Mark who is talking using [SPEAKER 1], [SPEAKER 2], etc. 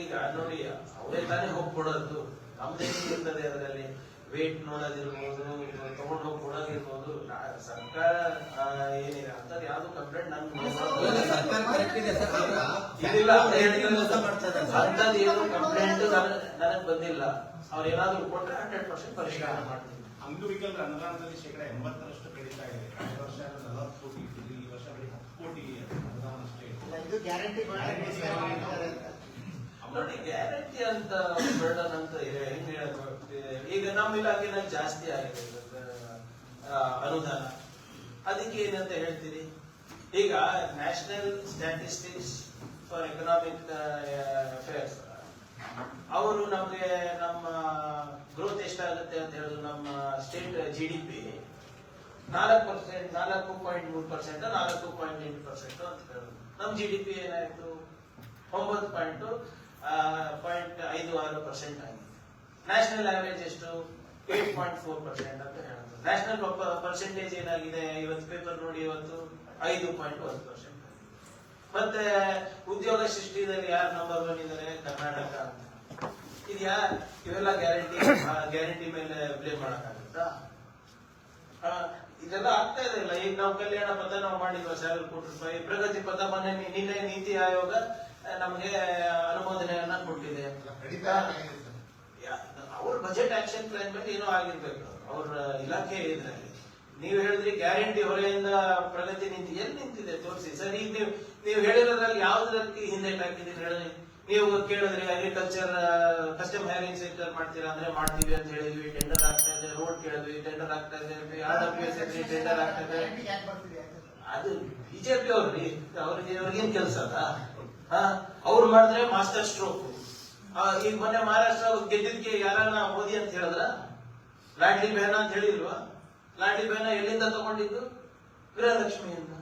[SPEAKER 1] ಈಗ ನೋಡಿ ಅವರೇ ತಾನೇ ಹೋಗ್ಬಿಡೋದು. ಕೊಡೋದು ನಮ್ದೇನು ಇರ್ತದೆ ಅದರಲ್ಲಿ ವೇಟ್ ನೋಡೋದಿರ್ಬೋದು ತಗೊಂಡು ಹೋಗಿ ಕೊಡೋದಿರ್ಬೋದು ನಾ- ಸರ್ಕಾರ ಏನಿದೆ ಅಂತದ್ ಯಾವ್ದು ಕಂಪ್ಲೇಂಟ್
[SPEAKER 2] ಇಲ್ಲ,
[SPEAKER 1] ನನ್ಗೆ
[SPEAKER 2] ಸರ್ಕಾರ ಸರ್.
[SPEAKER 1] ಇದಿಲ್ಲ ಅಂತ
[SPEAKER 2] ಅವ್ರು
[SPEAKER 1] ಹೇಳಿದ್ರೆ
[SPEAKER 2] ಮೋಸ ಮಾಡ್ತಾ ಇದ್ದಾರೆ ಸರ್.
[SPEAKER 1] ಅಂಥದ್ದು ಏನು ಕಂಪ್ಲೇಂಟ್ ನನಗ್ ಬಂದಿಲ್ಲ. ಅವ್ರು ಏನಾದ್ರು ಕೊಟ್ಟರೆ ಹಂಡ್ರೆಡ್ ಪರ್ಸೆಂಟ್ ಪರಿಷ್ಕಾರ ಮಾಡ್ತೀನಿ.
[SPEAKER 3] ಅಂಗವಿಕಲರ ಅನುದಾನದಲ್ಲಿ ಶೇಕಡ ಎಂಬತ್ತರಷ್ಟು ಕಡಿತ ಇದೆ.
[SPEAKER 4] ಗ್ಯಾರಂಟಿ
[SPEAKER 1] ನೋಡಿ ಗ್ಯಾರಂಟಿ ಅಂತ. ಬರ್ಡನ್ ಅಂತ ಇದೆ. ಹೆಂಗ್ ಹೇಳೋದು? ಈಗ ನಮ್ಮ ಇಲಾಖೆನಲ್ಲಿ ಜಾಸ್ತಿ ಆಗಿದೆ. ಅನುದಾನ. ಅದಕ್ಕೆ ಏನಂತ ಹೇಳ್ತೀರಿ? ಈಗ national statistics for economic affairs ಅವರು ನಮಗೆ ನಮ್ಮ ಗ್ರೋತ್ ಎಷ್ಟಾಗುತ್ತೆ ಅಂತ ಹೇಳಿದ್ರು ನಮ್ಮ ಸ್ಟೇಟ್ ಜಿ ಡಿ ಪಿ ನಾಲ್ಕು ಪರ್ಸೆಂಟ್ ನಾಲ್ಕು ಪಾಯಿಂಟ್ ಮೂರು ಪರ್ಸೆಂಟ್ ನಾಲ್ಕು ಪಾಯಿಂಟ್ ಎಂಟು ಪರ್ಸೆಂಟ್ ಅಂತ ಹೇಳೋದು. ನಮ್ಮ ಜಿ ಡಿ ಪಿ ಏನಾಯ್ತು? ಒಂಬತ್ತು ಪಾಯಿಂಟ್ ಪಾಯಿಂಟ್ ಐದು ಆರು ಪರ್ಸೆಂಟ್ ಆಗಿದೆ ನ್ಯಾಷನಲ್ ಆವರೇಜ್ ಎಷ್ಟು? ಏಟ್ ಪಾಯಿಂಟ್ ಫೋರ್ ಪರ್ಸೆಂಟ್ ಅಂತ ಹೇಳೋದು. ನ್ಯಾಷನಲ್ ಪರ್ಸೆಂಟೇಜ್ ಏನಾಗಿದೆ? ಇವತ್ತು ಪೇಪರ್ ನೋಡಿ ಇವತ್ತು ಐದು ಪಾಯಿಂಟ್ ಒಂದು ಪರ್ಸೆಂಟ್ ಮತ್ತೆ, ಉದ್ಯೋಗ ಸೃಷ್ಟಿಯಲ್ಲಿ ಯಾರು ನಂಬರ್ ಒನ್ ಇದ್ದಾರೆ? ಕರ್ನಾಟಕ ಅಂತ. ಇದ್ಯಾ ಇವೆಲ್ಲ ಗ್ಯಾರಂಟಿ ಗ್ಯಾರಂಟಿ ಮೇಲೆ ಬ್ಲೇಮ್ ಮಾಡಕ್ಕಾಗುತ್ತಾ? ಇದೆಲ್ಲ ಆಗ್ತಾ ಇರಲಿಲ್ಲ ಇಲ್ಲ ಈಗ ನಾವು ಕಲ್ಯಾಣ ಪದ ನಾವು ಮಾಡಿದ್ವಿ ಸಾವಿರ ಕೋಟಿ ರೂಪಾಯಿ ಪ್ರಗತಿ ಪದ ಮೊನ್ನೆ ನಿನ್ನೆ ನೀತಿ ಆಯೋಗ ನಮಗೆ ಅನುಮೋದನೆಯನ್ನ ಕೊಟ್ಟಿದೆ ಅಂತ. ಅವ್ರ ಬಜೆಟ್ ಆಕ್ಷನ್ ಪ್ಲಾನ್ ಮೇಲೆ ಏನೋ ಆಗಿರ್ಬೇಕು. ಅವ್ರ ಇಲಾಖೆ ಇದ್ರಲ್ಲಿ ನೀವು ಹೇಳಿದ್ರಿ ಗ್ಯಾರಂಟಿ ಹೊರೆಯಿಂದ ಪ್ರಗತಿ ನೀತಿ ಎಲ್ಲಿ ನಿಂತಿದೆ? ತೋರಿಸಿ. ಸರ್ ಈಗ ನೀವು ನೀವು ಹೇಳಿರೋದ್ರಲ್ಲಿ ಯಾವ್ದ್ರಲ್ಲಿ ಹಿಂದೆ ಹಾಕಿದೀರಿ ಹೇಳಿ. ನೀವು ಕೇಳಿದ್ರೆ ಅಗ್ರಿಕಲ್ಚರ್ ಕಸ್ಟಮ್ ಹೈರಿಂಗ್ ಸೆಕ್ಟರ್ ಮಾಡ್ತೀರಾ ಅಂದ್ರೆ ಮಾಡ್ತೀವಿ ಅಂತ ಹೇಳಿದ್ವಿ ಟೆಂಡರ್ ಆಗ್ತಾ ಇದೆ ರೋಡ್ ಕೇಳಿದ್ವಿ ಟೆಂಡರ್ ಆಗ್ತಾ ಇದೆ ಆರ್ ಡಬ್ಲ್ಯೂ ಎಸ್ ಟೆಂಡರ್ ಆಗ್ತಾ ಇದೆ. ಅದು ಬಿಜೆಪಿ ಅವ್ರಿ ಅವ್ರಿಗೆ ಅವ್ರಿಗೇನ್ ಕೆಲಸ ಹಾ? ಅವ್ರು ಮಾಡಿದ್ರೆ ಮಾಸ್ಟರ್ ಸ್ಟ್ರೋಕ್ ಈಗ ಮೊನ್ನೆ ಮಹಾರಾಷ್ಟ್ರ ಗೆದ್ದಿದ್ಕೆ ಯಾರನ್ನ ಮೋದಿ ಅಂತ ಹೇಳಿದ್ರ? ಲಾಡ್ಲಿ ಬೇನ ಅಂತ ಹೇಳಿಲ್ವಾ? ಲಾಡ್ಲಿ ಬೇನ ಎಲ್ಲಿಂದ ತಗೊಂಡಿದ್ದು? ಗೃಹಲಕ್ಷ್ಮಿಯಿಂದ